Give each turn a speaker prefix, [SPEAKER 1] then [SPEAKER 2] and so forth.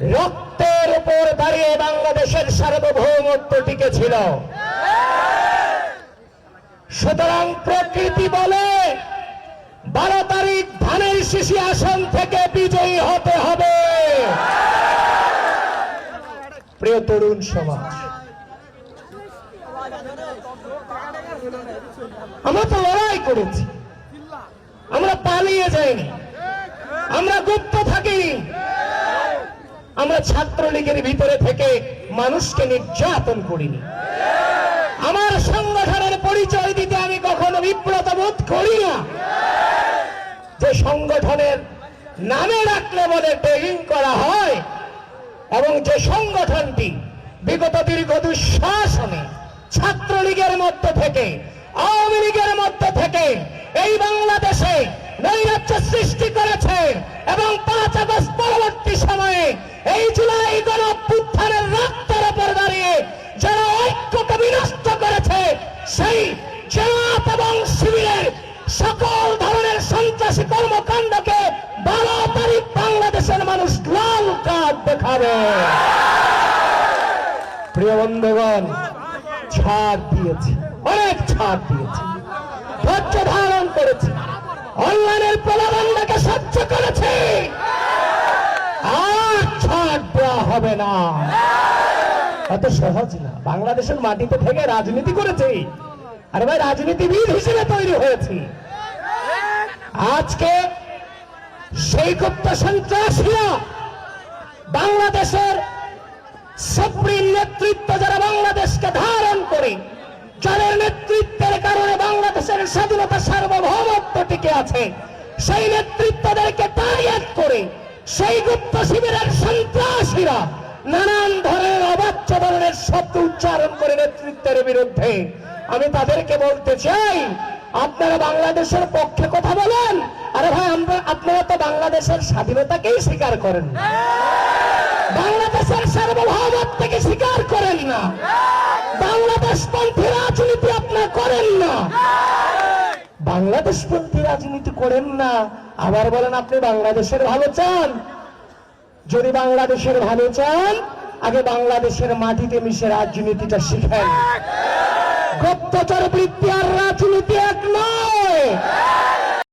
[SPEAKER 1] রক্তের উপর দাঁড়িয়ে বাংলাদেশের সার্বভৌমত্ব টিকে ছিল। সুতরাং প্রকৃতি বলে, বারো তারিখ ধানের শিশি আসন থেকে বিজয়ী হতে হবে। প্রিয় তরুণ সমাজ, আমরা তো লড়াই করেছি। আমরা পালিয়ে যাইনি। আমরা গুপ্ত থাকিনি। আমরা ছাত্রলীগের ভিতরে থেকে মানুষকে নির্যাতন করিনি। আমার সংগঠনের পরিচয় দিতে আমি কখনো বিব্রত বোধ করি না। যে সংগঠনের নামে রাখলে বলে ট্রেনিং করা হয় এবং যে সংগঠনটি বিগত দীর্ঘ দুঃশাসনে ছাত্রলীগের মধ্যে থেকে, আওয়ামী লীগের মধ্যে থেকে এই বাংলাদেশে নৈরাজ্য সৃষ্টি করেছে এবং পাঁচ আগস্ট লাল দেখাবে। প্রিয় বন্ধুগণ, ছাড় দিয়েছি, অনেক ছাড় দিয়েছি, ধৈর্য ধারণ করেছি অনলাইনের প্রলোভনটাকে সহ্য করেছি। আর ছাড় দেওয়া হবে না। অত সহজ না। বাংলাদেশের মাটিতে থেকে রাজনীতি করেছি। আরে ভাই, রাজনীতিবিদ হিসেবে তৈরি হয়েছি। আজকে সেই গুপ্ত সন্ত্রাসীরা বাংলাদেশের সুপ্রিম নেতৃত্ব যারা বাংলাদেশকে ধারণ করে যাদের নেতৃত্বের কারণে বাংলাদেশের স্বাধীনতা সার্বভৌমত্ব টিকে আছে, সেই নেতৃত্বদেরকে টার্গেট করে সেই গুপ্ত শিবিরের সন্ত্রাসীরা নানান ধরনের অবাচ্য ধরনের শব্দ উচ্চারণ করে নেতৃত্বের বিরুদ্ধে। আমি তাদেরকে বলতে চাই, আপনারা বাংলাদেশের পক্ষে কথা বলেন। আরে ভাই, আমরা আপনারা তো বাংলাদেশের স্বাধীনতাকেই স্বীকার করেন। বাংলাদেশ পন্থী রাজনীতি করেন না। আবার বলেন আপনি বাংলাদেশের ভালো চান? যদি বাংলাদেশের ভালো চান আগে বাংলাদেশের মাটিতে মিশে রাজনীতিটা শিখেন। গুপ্তচর বৃত্তি